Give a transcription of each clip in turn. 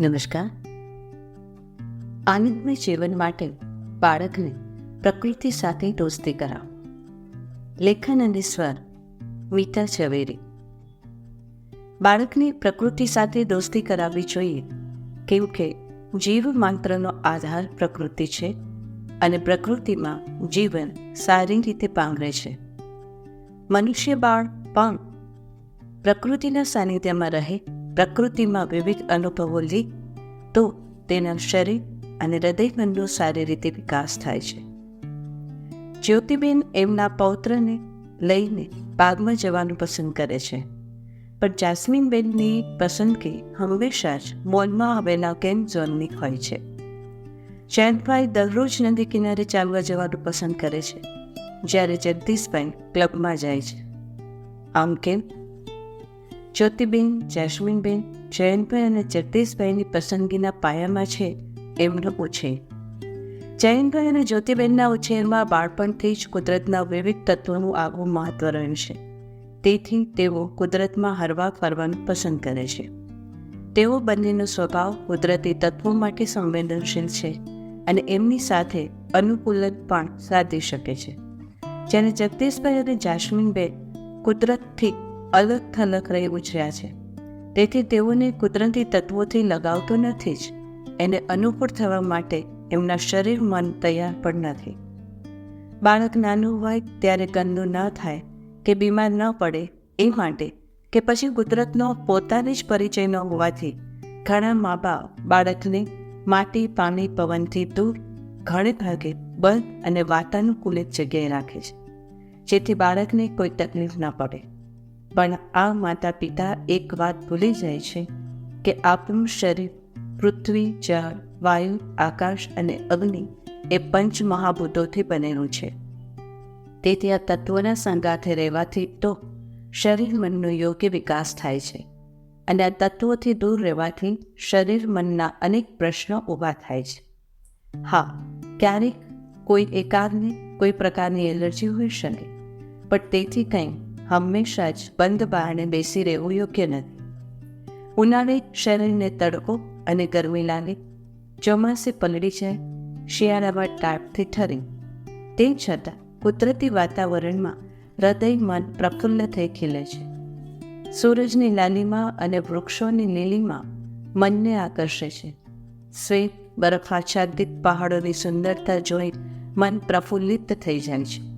નમસ્કાર. આનંદમય જીવન માટે બાળકને પ્રકૃતિ સાથે દોસ્તી કરાવો. લેખન અને સ્વર મીતા ઝવેરી. બાળકને પ્રકૃતિ સાથે દોસ્તી કરાવવી જોઈએ, કેમ કે જીવ માત્રનો આધાર પ્રકૃતિ છે અને પ્રકૃતિમાં જીવન સારી રીતે પાંગરે છે. મનુષ્ય બાળ પણ પ્રકૃતિના સાનિધ્યમાં રહે પ્રકૃતિમાં વિવિધ અનુભવો લે તો તેના શરીર અને હૃદયમનનો સારી રીતે વિકાસ થાય છે. જ્યોતિબેન એમના પૌત્રને લઈને બાગમાં જવાનું પસંદ કરે છે. પણ જાસ્મીનબેનની પસંદગી હંમેશા જ મોલમાં આવેલા કેમ ઝોનની હોય છે. ચેનભાઈ દરરોજ નદી કિનારે ચાલવા જવાનું પસંદ કરે છે. જ્યારે જગદીશભાઈ ક્લબમાં જાય છે. આમ કેમ? જ્યોતિબેન જેસ્મીનબેન જયંતભાઈ અને જગદીશભાઈની પસંદગીના પાયામાં છે એમનો ઉછેર. જયંતભાઈ અને જ્યોતિબેનના ઉછેરમાં બાળપણથી જ કુદરતના વિવિધ તત્વોનું આગવું મહત્વ રહ્યું છે. તેથી તેઓ કુદરતમાં હરવા ફરવાનું પસંદ કરે છે. તેઓ બંનેનો સ્વભાવ કુદરતી તત્વો માટે સંવેદનશીલ છે અને એમની સાથે અનુકૂલન પણ સાધી શકે છે. જ્યારે જગદીશભાઈ અને જાસ્મીનબેન કુદરતથી અલગ થલગ રહી ઉછર્યા છે. તેથી તેઓને કુદરતી તત્વોથી લગાવતો નથી જ. એને અનુકૂળ થવા માટે એમના શરીર મન તૈયાર પણ નથી. બાળક નાનું હોય ત્યારે ગંદુ ન થાય, કે બીમાર ન પડે, એ માટે, કે પછી કુદરતનો પોતાની જ પરિચય ન હોવાથી, ઘણા મા બાપ બાળકને માટી, પાણી, પવનથી દૂર, ઘણે ભાગે બંધ અને વાતાનુકૂલિત જગ્યાએ રાખે છે, જેથી બાળકને કોઈ તકલીફ ન પડે. પણ આ માતા પિતા એક વાત ભૂલી જાય છે કે આપણું શરીર પૃથ્વી, જળ, વાયુ, આકાશ અને અગ્નિ એ પંચ મહાભૂતોથી બનેલું છે. તેથી આ તત્વોના સંગાથે રહેવાથી તો શરીર મનનો યોગ્ય વિકાસ થાય છે અને આ તત્વોથી દૂર રહેવાથી શરીર મનના અનેક પ્રશ્નો ઊભા થાય છે. હા, ક્યારેક કોઈ એકાદને કોઈ પ્રકારની એલર્જી હોઈ શકે, પણ તેથી કંઈ હંમેશા જ બંધ બહારને બેસી રહેવું યોગ્ય નથી. ઉનાળે શરીરને તડકો અને ગરમી લાગે, ચોમાસે પલળી જાય, શિયાળામાં ટાપથી ઠરી. તે છતાં કુદરતી વાતાવરણમાં હૃદય મન પ્રફુલ્લ થઈ ખીલે છે. સૂરજની લાલીમાં અને વૃક્ષોની લીલીમાં મનને આકર્ષે છે. શ્વેત બરફાચ્છાદિત પહાડોની સુંદરતા જોઈ મન પ્રફુલ્લિત થઈ જાય છે.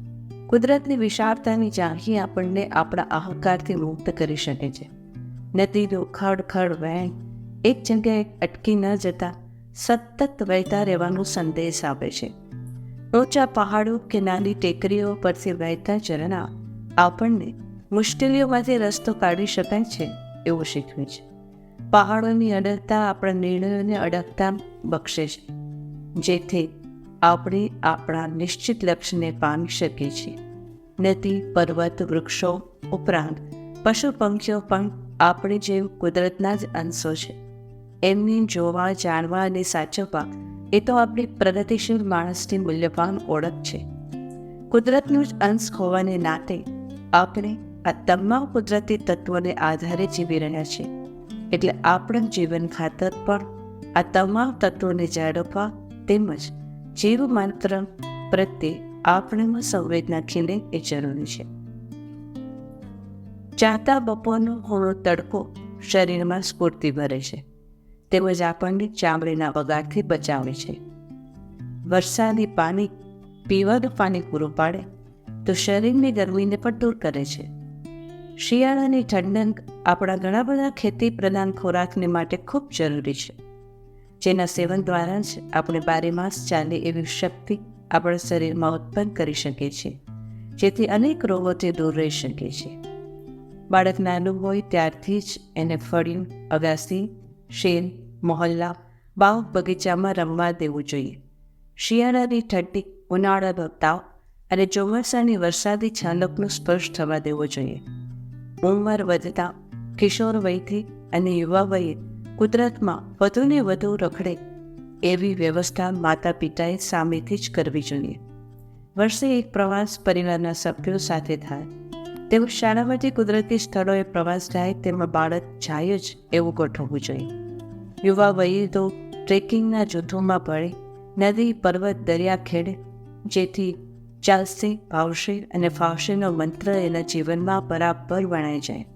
કુદરતની વિશાળતાની ઝાંખી આપણને આપણા અહંકારથી મુક્ત કરી શકે છે. નદીનું ખડ ખડ વહેણ, એક જગ્યાએ અટકી ન જતા સતત વહેતા રહેવાનો સંદેશ આપે છે. ઊંચા પહાડો કે નાની ટેકરીઓ પરથી વહેતા ઝરણા આપણને મુશ્કેલીઓમાંથી રસ્તો કાઢી શકાય છે એવું શીખવે છે. પહાડોની અડગતા આપણા નિર્ણયોને અડગતા બક્ષે છે, જેથી આપણે આપણા નિશ્ચિત લક્ષ્યને પામી શકીએ છીએ. નદી, પર્વત, વૃક્ષો ઉપરાંત પશુ પંખીઓ પણ આપણે જેમ કુદરતના જ અંશો છે. એમને જોવા, જાણવા અને સાચવવા એ તો આપણી પ્રગતિશીલ માણસની મૂલ્યવાન ઓળખ છે. કુદરતનું જ અંશ હોવાને નાતે આપણે આ તમામ કુદરતી તત્વોને આધારે જીવી રહ્યા છીએ. એટલે આપણા જીવન ખાતર પણ આ તમામ તત્વોને જાળવવા તેમજ જીવ માત્ર પ્રત્યે આપણેમાં સંવેદના ખીલે એ જરૂરી છે. ચાહતા બપોરનો હોળો તડકો શરીરમાં સ્ફૂર્તિ ભરે છે. તેમજ આપણને ચામડીના બગાડથી બચાવે છે. વરસાદી પાણી પીવાનું પાણી પૂરું પાડે તો શરીરની ગરમીને પણ દૂર કરે છે. શિયાળાની ઠંડક આપણા ઘણા બધા ખેતી પ્રધાન ખોરાકને માટે ખૂબ જરૂરી છે. જેના સેવન દ્વારા જ આપણે બારે માસ ચાલે એવી શક્તિ આપણા શરીરમાં ઉત્પન્ન કરી શકીએ છીએ જેથી અનેક રોગોથી દૂર રહી શકીએ છીએ બાળક નાનું હોય ત્યારથી જ એને ફળિયું અગાસી, શેન, મોહલ્લા બાગ બગીચામાં રમવા દેવું જોઈએ. શિયાળાની ઠંડી ઉનાળાનો તાવ અને ચોમાસાની વરસાદી છાલકનો સ્પર્શ થવા દેવો જોઈએ. ઉંમર વધતા કિશોર વયથી અને યુવા વયે કુદરતમાં વધુને વધુ રખડે એવી વ્યવસ્થા માતા પિતાએ સામેથી જ કરવી જોઈએ. વર્ષે એક પ્રવાસ પરિવારના સભ્યો સાથે થાય. તેઓ શાળામાંથી કુદરતી સ્થળોએ પ્રવાસ જાય તેમાં બાળક જાય જ એવું ગોઠવવું જોઈએ. યુવા વયે તો ટ્રેકિંગના જૂથોમાં પડે, નદી, પર્વત, દરિયા ખેડે, જેથી ચાલશે, ભાવશે અને ફાવશેનો મંત્ર એના જીવનમાં બરાબર વણાઈ જાય.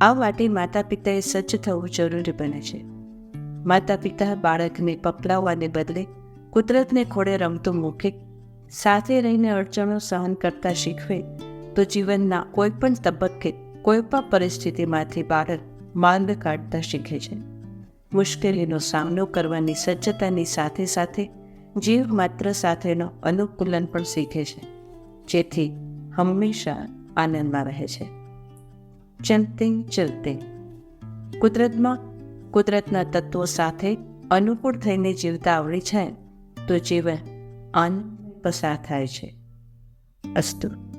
આ માટે માતા પિતાએ સજ્જ થવું જરૂરી બને છે. માતા પિતા બાળકને પકડાવવાને બદલે કુદરતને ખોળે રમતું મૂકે, સાથે રહીને અડચણો સહન કરતા શીખવે, તો જીવનના કોઈ પણ તબક્કે કોઈ પણ પરિસ્થિતિમાંથી બાળક માર્ગ કાઢતા શીખે છે. મુશ્કેલીનો સામનો કરવાની સજ્જતાની સાથે સાથે જીવ માત્ર સાથેનો અનુકૂલન પણ શીખે છે, જેથી હંમેશા આનંદમાં રહે છે. ચલતે ચલતે કુદરતમાં કુદરતના તત્વો સાથે અનુકૂળ થઈને જીવતા આવડી જાય તો જીવન આનંદ પસાર થાય છે. અસ્તુ.